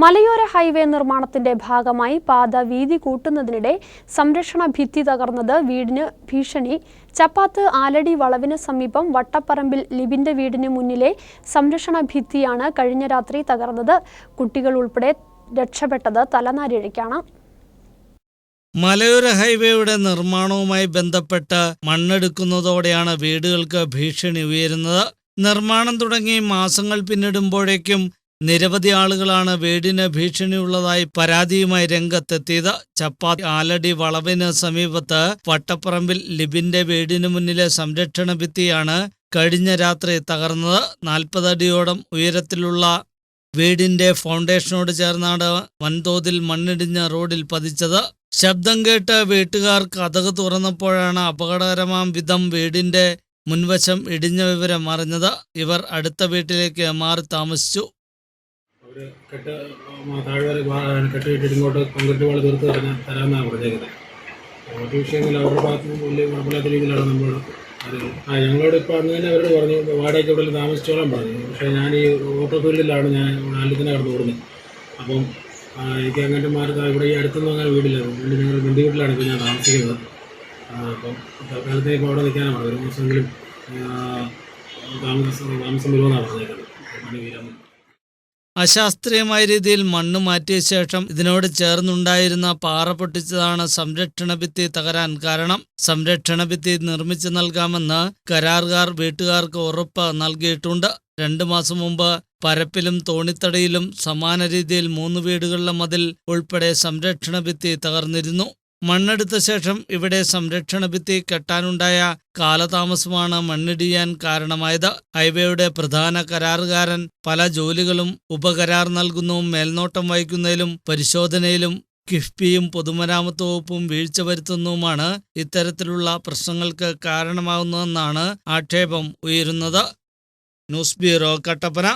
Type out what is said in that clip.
മലയോര ഹൈവേ നിർമ്മാണത്തിന്റെ ഭാഗമായി പാത വീതി കൂട്ടുന്നതിനിടെ സംരക്ഷണ ഭിത്തി തകർന്നത് വീടിന് ഭീഷണി. ചപ്പാത്ത് ആലടി വളവിന് സമീപം വട്ടപ്പറമ്പിൽ ലിബിന്റെ വീടിന് മുന്നിലെ സംരക്ഷണ ഭിത്തിയാണ് കഴിഞ്ഞ രാത്രി തകർന്നത്. കുട്ടികൾ ഉൾപ്പെടെ രക്ഷപ്പെട്ടത് തലനാരിഴയ്ക്കാണ്. മലയോര ഹൈവേയുടെ നിർമ്മാണവുമായി ബന്ധപ്പെട്ട് മണ്ണെടുക്കുന്നതോടെയാണ് വീടുകൾക്ക് ഭീഷണി ഉയരുന്നത്. നിർമ്മാണം തുടങ്ങി മാസങ്ങൾ പിന്നിടുമ്പോഴേക്കും നിരവധി ആളുകളാണ് വീടിന് ഭീഷണിയുള്ളതായി പരാതിയുമായി രംഗത്തെത്തിയത്. ചപ്പാത്തി ആലടി വളവിന് സമീപത്ത് വട്ടപ്പറമ്പിൽ ലിബിന്റെ വീടിനു മുന്നിലെ സംരക്ഷണ ഭിത്തിയാണ് കഴിഞ്ഞ രാത്രി തകർന്നത്. നാൽപ്പതടിയോടം ഉയരത്തിലുള്ള വീടിന്റെ ഫൗണ്ടേഷനോട് ചേർന്നാണ് വൻതോതിൽ മണ്ണിടിഞ്ഞ റോഡിൽ പതിച്ചത്. ശബ്ദം കേട്ട് വീട്ടുകാർ കഥക് തുറന്നപ്പോഴാണ് അപകടകരമാം വിധം വീടിന്റെ മുൻവശം ഇടിഞ്ഞ വിവരം അറിഞ്ഞത്. ഇവർ അടുത്ത വീട്ടിലേക്ക് മാറി താമസിച്ചു. അവർ കെട്ട് താഴെ വരെ വാ- കെട്ട് ഇങ്ങോട്ട് കോൺക്രീറ്റ് വാൾ തീർത്ത് തരാൻ തരാമെന്നാണ് പറഞ്ഞേക്കുന്നത്. മറ്റു വിഷയങ്ങളിൽ അവരുടെ ഭാഗത്ത് വലിയ കുഴപ്പമില്ലാത്ത രീതിയിലാണ് നമ്മൾ ആ ഞങ്ങളോട് ഇപ്പോൾ അന്ന് തന്നെ അവരോട് പറഞ്ഞു വാടകയ്ക്ക് ഇവിടെ താമസിച്ചോളാൻ പറഞ്ഞു. പക്ഷേ ഞാൻ ഈ ഓട്ടോ ഫീൽഡിലാണ് ഞാൻ ആലത്തിന് കടന്നു കൂടുന്നത് അപ്പം എനിക്ക് അങ്ങോട്ട് മാറി ഇവിടെ ഈ അടുത്തൊന്നും അങ്ങനെ വീടില്ല. അതുകൊണ്ട് ഞങ്ങൾ ബന്ധു വീട്ടിലാണ് ഇപ്പോൾ ഞാൻ താമസിക്കുന്നത്. അപ്പം തൽക്കാലത്തേക്ക് അവിടെ നിൽക്കാനാണ് പറഞ്ഞത്. ഒരു ദിവസമെങ്കിലും ആ, താമസം താമസം വരുമെന്നാണ് പറഞ്ഞേക്കുന്നത്. പണി അശാസ്ത്രീയമായ രീതിയിൽ മണ്ണ് മാറ്റിയ ശേഷം ഇതിനോട് ചേർന്നുണ്ടായിരുന്ന പാറ പൊട്ടിച്ചതാണ് സംരക്ഷണ ഭിത്തി തകരാൻ കാരണം. സംരക്ഷണ ഭിത്തി നിർമ്മിച്ചു നൽകാമെന്ന് കരാറുകാർ വീട്ടുകാർക്ക് ഉറപ്പ് നൽകിയിട്ടുണ്ട്. രണ്ടു മാസം മുമ്പ് പരപ്പിലും തോണിത്തടയിലും സമാന രീതിയിൽ മൂന്ന് വീടുകളിലെ മതിൽ ഉൾപ്പെടെ സംരക്ഷണ ഭിത്തി തകർന്നിരുന്നു. മണ്ണെടുത്ത ശേഷം ഇവിടെ സംരക്ഷണ ഭിത്തി കെട്ടാനുണ്ടായ കാലതാമസമാണ് മണ്ണിടിയാൻ കാരണമായത്. ഹൈവേയുടെ പ്രധാന കരാറുകാരൻ പല ജോലികളും ഉപകരാർ നൽകുന്നതും മേൽനോട്ടം വഹിക്കുന്നതിലും പരിശോധനയിലും കിഫ്ബിയും പൊതുമരാമത്ത് വകുപ്പും വീഴ്ച വരുത്തുന്നതുമാണ് ഇത്തരത്തിലുള്ള പ്രശ്നങ്ങൾക്ക് കാരണമാകുന്നതെന്നാണ് ആക്ഷേപം ഉയരുന്നത്. News bureau Kattappana.